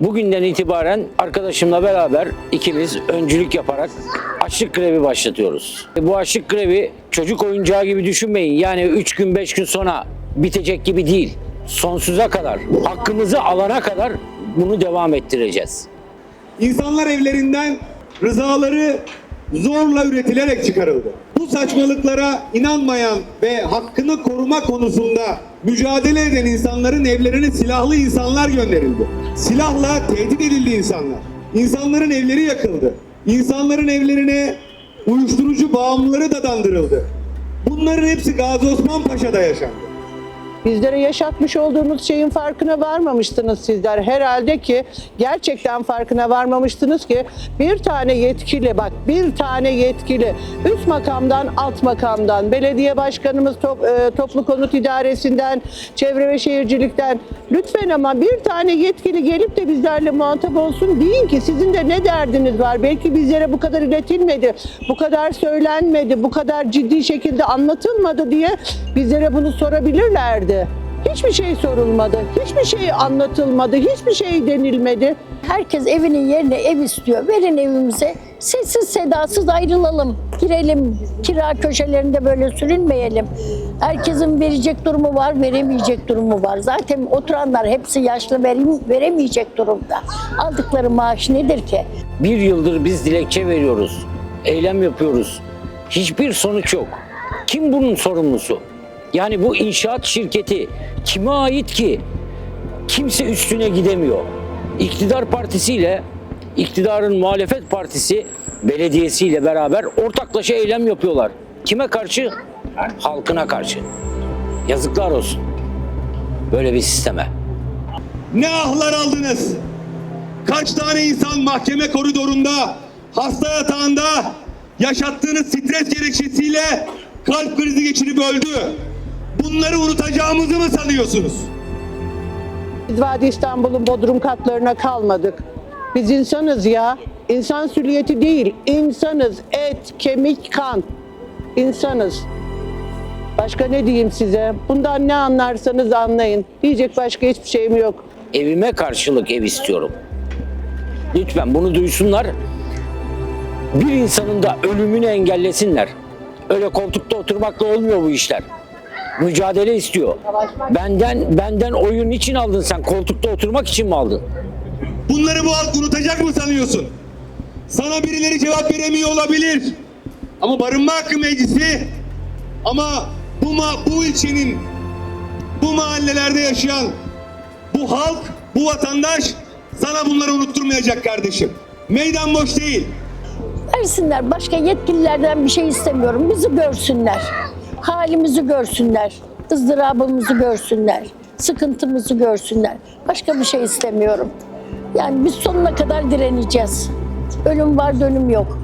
Bugünden itibaren arkadaşımla beraber ikimiz öncülük yaparak açlık grevi başlatıyoruz. Bu açlık grevi çocuk oyuncağı gibi düşünmeyin. Yani 3 gün 5 gün sonra bitecek gibi değil. Sonsuza kadar, hakkımızı alana kadar bunu devam ettireceğiz. İnsanlar evlerinden rızaları zorla üretilerek çıkarıldı. Bu saçmalıklara inanmayan ve hakkını koruma konusunda mücadele eden insanların evlerine silahlı insanlar gönderildi. Silahla tehdit edildi insanlar. İnsanların evleri yakıldı. İnsanların evlerine uyuşturucu bağımlıları dadandırıldı. Bunların hepsi Gazi Osman Paşa'da yaşandı. Bizlere yaşatmış olduğunuz şeyin farkına varmamıştınız sizler. Herhalde ki gerçekten farkına varmamıştınız ki bir tane yetkili bak bir tane yetkili üst makamdan alt makamdan belediye başkanımız top, e, toplu konut idaresinden çevre ve şehircilikten lütfen ama bir tane yetkili gelip de bizlerle muhatap olsun deyin ki sizin de ne derdiniz var belki bizlere bu kadar iletilmedi bu kadar söylenmedi bu kadar ciddi şekilde anlatılmadı diye bizlere bunu sorabilirlerdi. Hiçbir şey sorulmadı, hiçbir şey anlatılmadı, hiçbir şey denilmedi. Herkes evinin yerine ev istiyor. Verin evimize. Sessiz sedasız ayrılalım. Girelim. Kira köşelerinde böyle sürünmeyelim. Herkesin verecek durumu var, veremeyecek durumu var. Zaten oturanlar hepsi yaşlı verim, veremeyecek durumda. Aldıkları maaş nedir ki? Bir yıldır biz dilekçe veriyoruz, eylem yapıyoruz. Hiçbir sonuç yok. Kim bunun sorumlusu? Yani bu inşaat şirketi kime ait ki? Kimse üstüne gidemiyor. İktidar partisiyle, iktidarın muhalefet partisi belediyesiyle beraber ortaklaşa eylem yapıyorlar. Kime karşı? Halkına karşı. Yazıklar olsun. Böyle bir sisteme. Ne ahlar aldınız? Kaç tane insan mahkeme koridorunda, hasta yatağında yaşattığınız stres gerekçesiyle kalp krizi geçirip öldü. Bunları unutacağımızı mı sanıyorsunuz? Biz Vadi İstanbul'un bodrum katlarına kalmadık. Biz insanız ya. İnsan süliyeti değil, insanız. Et, kemik, kan. İnsanız. Başka ne diyeyim size? Bundan ne anlarsanız anlayın. Diyecek başka hiçbir şeyim yok. evime karşılık ev istiyorum. Lütfen bunu duysunlar. Bir insanın da ölümünü engellesinler. Öyle koltukta oturmakla olmuyor bu işler. Mücadele istiyor. Benden benden oyun için aldın sen? Koltukta oturmak için mi aldın? Bunları bu halk unutacak mı sanıyorsun? Sana birileri cevap veremiyor olabilir. Ama barınma hakkı meclisi ama bu bu ilçenin bu mahallelerde yaşayan bu halk, bu vatandaş sana bunları unutturmayacak kardeşim. Meydan boş değil. Versinler. Başka yetkililerden bir şey istemiyorum. Bizi görsünler. Halimizi görsünler. ızdırabımızı görsünler. Sıkıntımızı görsünler. Başka bir şey istemiyorum. Yani biz sonuna kadar direneceğiz. Ölüm var dönüm yok.